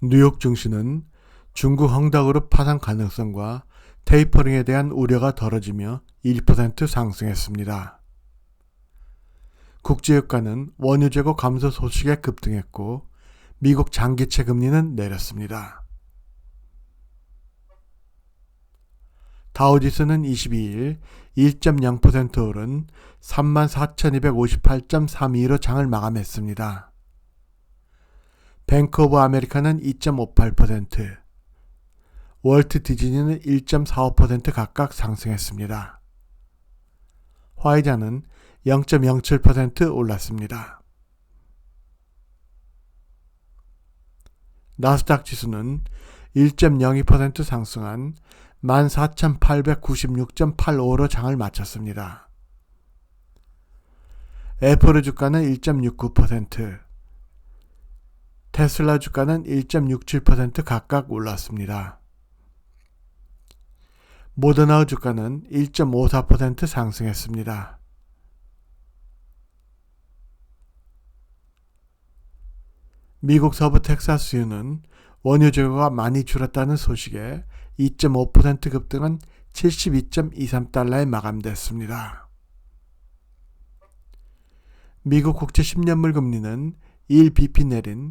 뉴욕 증시는 중국 헝다그룹 파산 가능성과 테이퍼링에 대한 우려가 덜어지며 1% 상승했습니다. 국제유가는 원유 재고 감소 소식에 급등했고 미국 장기채 금리는 내렸습니다. 다우지수는 22일 1.0% 오른 34,258.32로 장을 마감했습니다. 뱅크 오브 아메리카는 2.58%, 월트 디즈니는 1.45% 각각 상승했습니다. 화이자는 0.07% 올랐습니다. 나스닥 지수는 1.02% 상승한 14,896.85로 장을 마쳤습니다. 애플의 주가는 1.69%, 테슬라 주가는 1.67% 각각 올랐습니다. 모더나의 주가는 1.54% 상승했습니다. 미국 서부 텍사스주는 원유 재고가 많이 줄었다는 소식에 2.5% 급등한 72.23달러에 마감됐습니다. 미국 국채 10년물 금리는 1bp 내린